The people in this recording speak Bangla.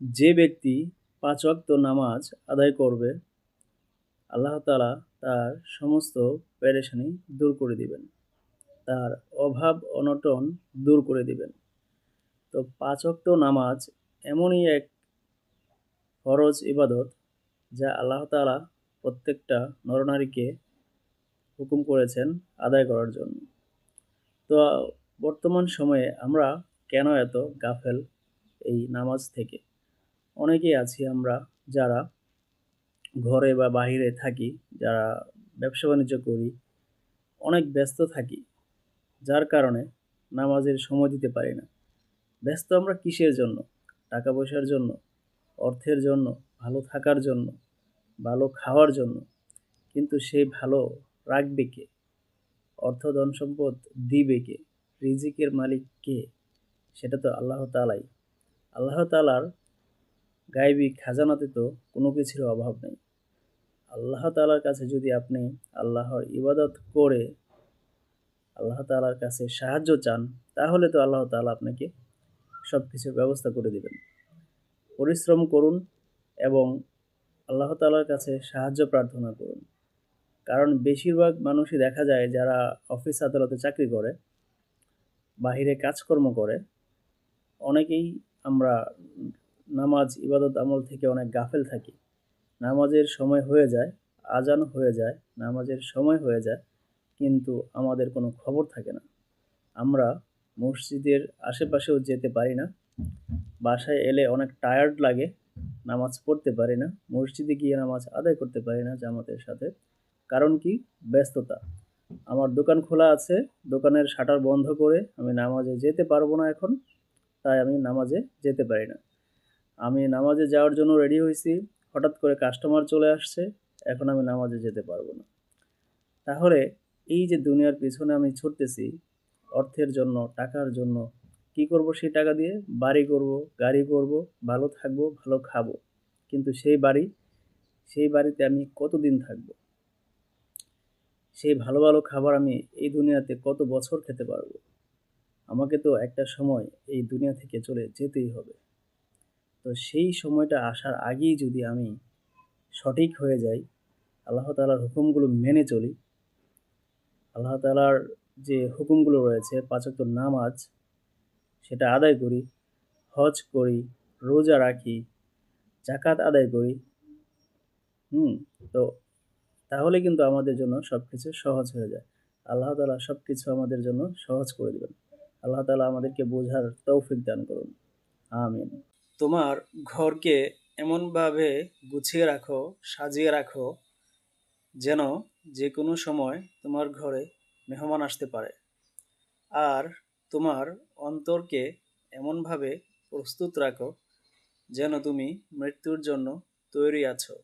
যে ব্যক্তি পাঁচ ওয়াক্ত নামাজ আদায় করবে, আল্লাহ তাআলা তার সমস্ত পেরেশানি দূর করে দিবেন। তার অভাব অনটন দূর করে দিবেন। তো পাঁচ ওয়াক্ত নামাজ এমনই এক ফরজ ইবাদত যা আল্লাহ তাআলা প্রত্যেকটা নরনারীকে হুকুম করেছেন আদায় করার জন্য। তো বর্তমান সময়ে আমরা কেন এত গাফেল এই নামাজ থেকে? অনেকেই আছি আমরা যারা ঘরে বা বাহিরে থাকি, যারা ব্যবসা বাণিজ্য করি, অনেক ব্যস্ত থাকি, যার কারণে নামাজের সময় দিতে পারি না। ব্যস্ত আমরা কিসের জন্য? টাকা পয়সার জন্য? অর্থের জন্য? ভালো থাকার জন্য? ভালো খাওয়ার জন্য? কিন্তু সেই ভালো রাখবে কে? অর্থ ধন সম্পদ দিবে কে? রিজিকের মালিক কে? সেটা তো আল্লাহ তালাই আল্লাহ তালার গায়েবী খাজানাতে তো কোনো কিছুর অভাব নেই। আল্লাহ তালার কাছে যদি আপনি আল্লাহর ইবাদত করে আল্লাহ তালার কাছে সাহায্য চান, তাহলে তো আল্লাহ তালা আপনাকে সব কিছুর ব্যবস্থা করে দেবেন। পরিশ্রম করুন এবং আল্লাহ তালার কাছে সাহায্য প্রার্থনা করুন। কারণ বেশিরভাগ মানুষই দেখা যায় যারা অফিস আদালতে চাকরি করে, বাহিরে কাজকর্ম করে, অনেকেই আমরা নামাজ, ইবাদত আমল থেকে অনেক গাফেল থাকি। নামাজের সময় হয়ে যায়, আজান হয়ে যায়, নামাজের সময় হয়ে যায়, কিন্তু আমাদের কোনো খবর থাকে না। আমরা মসজিদের আশেপাশেও যেতে পারি না, বাসায় এলে অনেক টায়ার্ড লাগে, নামাজ পড়তে পারি না, মসজিদে গিয়ে নামাজ আদায় করতে পারি না জামাতের সাথে। কারণ কি? ব্যস্ততা। আমার দোকান খোলা আছে, দোকানের শাটার বন্ধ করে আমি নামাজে যেতে পারব না এখন, তাই আমি নামাজে যেতে পারি না। আমি নামাজে যাওয়ার জন্য রেডি হয়েছি। হঠাৎ করে কাস্টমার চলে আসছে। এখন আমি নামাজে যেতে পারব না। তাহলে এই যে দুনিয়ার পিছনে আমি ছুটতেছি, অর্থের জন্য, টাকার জন্য, কি করব সেই টাকা দিয়ে? বাড়ি করব, গাড়ি করব, ভালো থাকব, ভালো খাব। কিন্তু সেই বাড়ি, সেই বাড়িতে আমি কতদিন থাকব? সেই ভালো ভালো খাবার আমি এই দুনিয়াতে কত বছর খেতে পারব? আমাকে তো একটা সময় এই দুনিয়া থেকে চলে যেতেই হবে। তো সেই সময়টা আসার আগেই যদি আমি সঠিক হয়ে যাই, আল্লাহ তালার হুকুমগুলো মেনে চলি, আল্লাহ তালার যে হুকুমগুলো রয়েছে পাঁচক্ত নামাজ, সেটা আদায় করি, হজ করি, রোজা রাখি জাকাত আদায় করি, হুম, তো তাহলে কিন্তু আমাদের জন্য সব কিছু সহজ হয়ে যায়। আল্লাহ তালা সব কিছু আমাদের জন্য সহজ করে দেবেন। আল্লাহ তালা আমাদেরকে বোঝার তৌফিক দান করুন। আমিন। তোমার ঘরকে এমনভাবে গুছিয়ে রাখো, সাজিয়ে রাখো যেন যে কোনো সময় তোমার ঘরে মেহমান আসতে পারে। আর তোমার অন্তরকে এমনভাবে প্রস্তুত রাখো যেন তুমি মৃত্যুর জন্য তৈরি আছো।